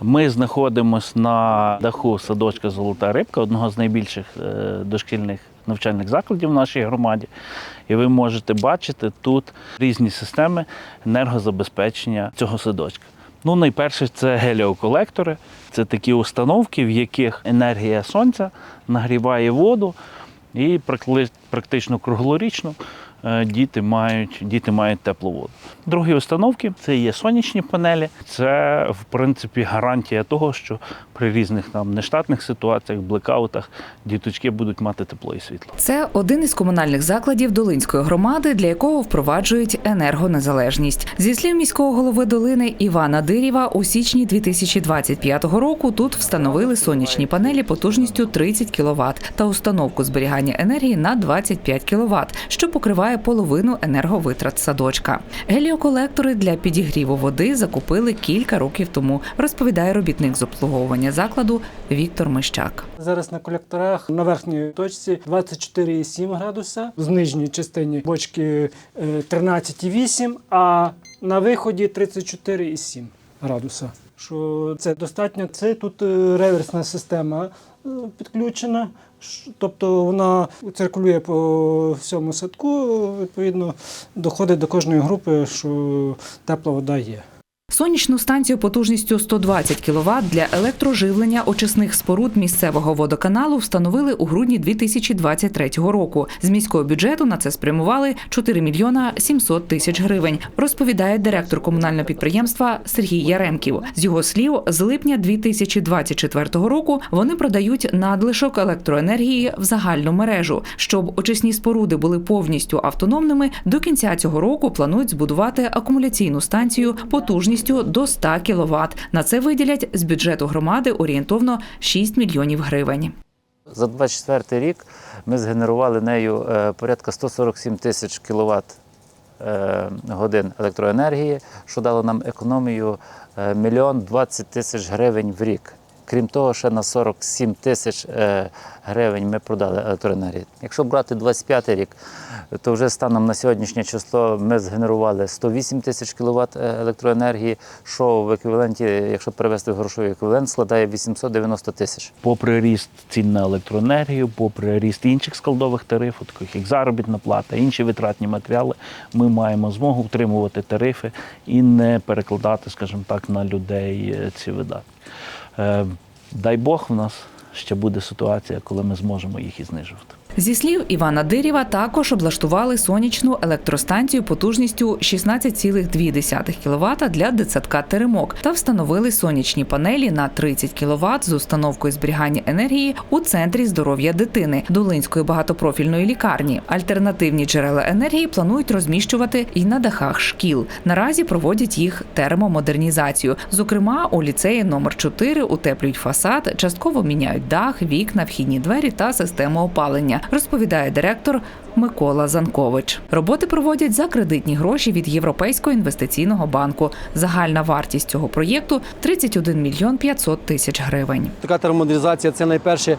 Ми знаходимося на даху садочка Золота рибка, одного з найбільших е, дошкільних навчальних закладів в нашій громаді. І ви можете бачити тут різні системи енергозабезпечення цього садочка. Ну, найперше, це геліоколектори. Це такі установки, в яких енергія сонця нагріває воду, і практично круглорічно діти мають, діти мають теплу воду. Другі установки це є сонячні панелі. Це, в принципі, гарантія того, що при різних там нештатних ситуаціях, блекаутах діточки будуть мати тепло і світло. Це один із комунальних закладів Долинської громади, для якого впроваджують енергонезалежність. Зі слів міського голови долини Івана Дирєва, у січні 2025 року тут встановили сонячні панелі потужністю 30 кВт та установку зберігання енергії на 25 кВт, що покриває половину енерговитрат садочка. Геліоколектори для підігріву води закупили кілька років тому, розповідає робітник з обслуговування закладу Віктор Мищак. Зараз на колекторах на верхній точці 24,7 градуса, в нижній частині бочки е, 13,8, а на виході 34,7 градуса. Що це достатньо. Це тут е, реверсна система е, підключена, тобто вона циркулює по всьому садку, відповідно, доходить до кожної групи, що тепла вода є. Сонячну станцію потужністю 120 кВт для електроживлення очисних споруд місцевого водоканалу встановили у грудні 2023 року. З міського бюджету на це спрямували 4 мільйона 700 тисяч гривень, розповідає директор комунального підприємства Сергій Яремків. З його слів, з липня 2024 року вони продають надлишок електроенергії в загальну мережу. Щоб очисні споруди були повністю автономними, до кінця цього року планують збудувати акумуляційну станцію потужністю до 100 кВт. На це виділять з бюджету громади орієнтовно 6 мільйонів гривень. За 24 рік ми згенерували нею е, порядка 147 тисяч кіловат е, годин електроенергії, що дало нам економію е, мільйон 20 тисяч гривень в рік. Крім того, ще на 47 тисяч е, гривень ми продали електроенергії. Якщо брати 25 рік, то вже станом на сьогоднішнє число ми згенерували 108 тисяч кіловат е, електроенергії, що в еквіваленті, якщо перевести в грошовий еквівалент, складає 890 тисяч. Попри ріст цін на електроенергію, попри ріст інших складових тарифів, таких як заробітна плата, інші витратні матеріали, ми маємо змогу утримувати тарифи і не перекладати, скажімо так, на людей е, ці видатки. Е, Дай Бог, в нас ще буде ситуація, коли ми зможемо їх і знижувати. Зі слів Івана Дирєва, також облаштували сонячну електростанцію потужністю 16,2 кВт для дитсадка Теремок та встановили сонячні панелі на 30 кВт з установкою зберігання енергії у центрі здоров'я дитини Долинської багатопрофільної лікарні. Альтернативні джерела енергії планують розміщувати і на дахах шкіл. Наразі проводять їх термомодернізацію. Зокрема, у ліцеї номер 4 утеплюють фасад, частково міняють дах, вікна, вхідні двері та систему опалення, розповідає директор Микола Занкович. Роботи проводять за кредитні гроші від Європейського інвестиційного банку. Загальна вартість цього проєкту 31 мільйон 500 тисяч гривень. Така термомодернізація це найперше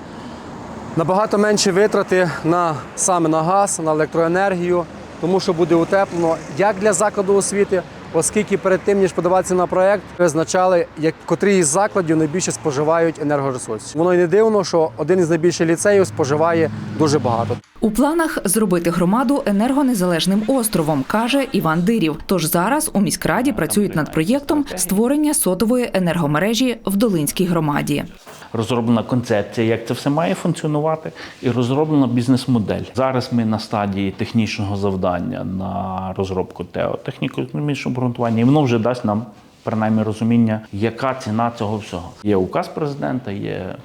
набагато менше витрати на саме на газ, на електроенергію, тому що буде утеплено як для закладу освіти, оскільки перед тим ніж подаватися на проект, визначали, як котрі із закладів найбільше споживають енергоресурсів. Воно й не дивно, що один із найбільших ліцеїв споживає дуже багато. У планах зробити громаду енергонезалежним островом, каже Іван Дирів. Тож зараз у міськраді працюють над проєктом створення сотової енергомережі в Долинській громаді. Розроблена концепція, як це все має функціонувати, і розроблена бізнес-модель. Зараз ми на стадії технічного завдання на розробку ТЕО, техніко-економічного обґрунтування, і воно вже дасть нам. Принаймні розуміння, яка ціна цього всього. Є указ президента, є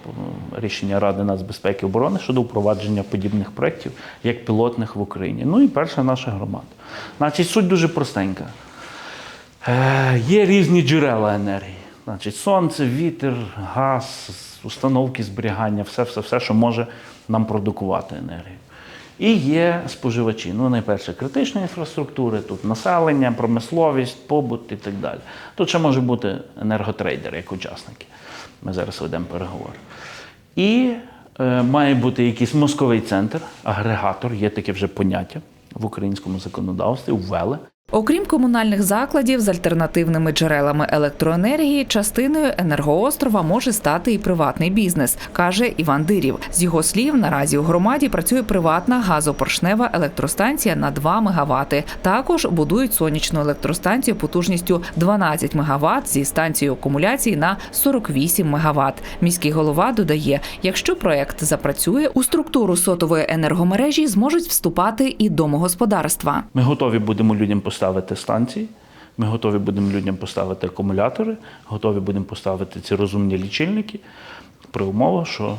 рішення Ради нацбезпеки і оборони щодо впровадження подібних проєктів, як пілотних в Україні. Ну і перша наша громада. Значить, суть дуже простенька. Е, Є різні джерела енергії. Значить, сонце, вітер, газ, установки зберігання, все, все, все, що може нам продукувати енергію. І є споживачі. Ну, найперше, критична інфраструктура, тут населення, промисловість, побут і так далі. Тут ще може бути енерготрейдери як учасники. Ми зараз ведемо переговори. І е, має бути якийсь мозковий центр, агрегатор, є таке вже поняття в українському законодавстві, ввели. Окрім комунальних закладів з альтернативними джерелами електроенергії, частиною енергоострова може стати і приватний бізнес, каже Іван Дирів. З його слів, наразі у громаді працює приватна газопоршнева електростанція на 2 МВт. Також будують сонячну електростанцію потужністю 12 МВт зі станцією акумуляції на 48 МВт. Міський голова додає, якщо проект запрацює, у структуру сотової енергомережі зможуть вступати і домогосподарства. Ми готові будемо людям поставити станції. Ми готові будемо людям поставити акумулятори, готові будемо поставити ці розумні лічильники при умовах, що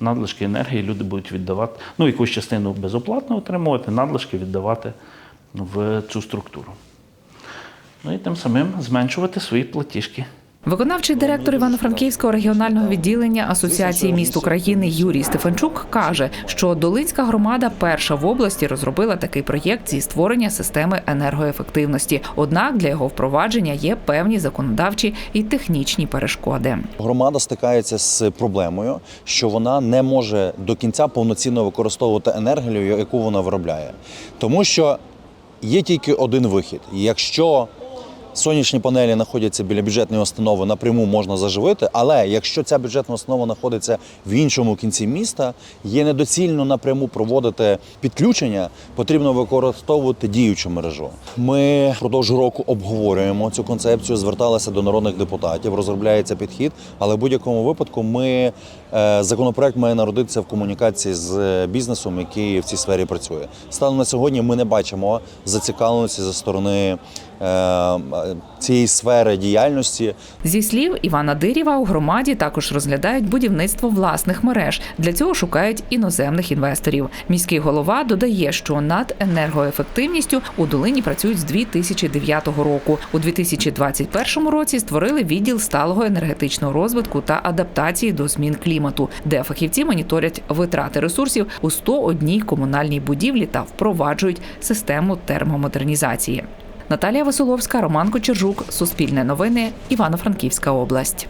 надлишки енергії люди будуть віддавати, ну якусь частину безоплатно отримувати, надлишки віддавати в цю структуру. Ну і тим самим зменшувати свої платіжки. Виконавчий директор Івано-Франківського регіонального відділення Асоціації міст України Юрій Стефанчук каже, що Долинська громада перша в області розробила такий проєкт зі створення системи енергоефективності. Однак для його впровадження є певні законодавчі і технічні перешкоди. Громада стикається з проблемою, що вона не може до кінця повноцінно використовувати енергію, яку вона виробляє. Тому що є тільки один вихід. Якщо сонячні панелі знаходяться біля бюджетної установи, напряму можна заживити, але якщо ця бюджетна установа знаходиться в іншому кінці міста, є недоцільно напряму проводити підключення, потрібно використовувати діючу мережу. Ми впродовж року обговорюємо цю концепцію, зверталися до народних депутатів, розробляється підхід, але в будь-якому випадку ми е, законопроект має народитися в комунікації з бізнесом, який в цій сфері працює. Станом на сьогодні ми не бачимо зацікавленості за сторони цієї сфери діяльності. Зі слів Івана Дирєва, у громаді також розглядають будівництво власних мереж. Для цього шукають іноземних інвесторів. Міський голова додає, що над енергоефективністю у долині працюють з 2009 року. У 2021 році створили відділ сталого енергетичного розвитку та адаптації до змін клімату, де фахівці моніторять витрати ресурсів у 101 комунальній будівлі та впроваджують систему термомодернізації. Наталія Василовська, Роман Кочержук, Суспільне новини, Івано-Франківська область.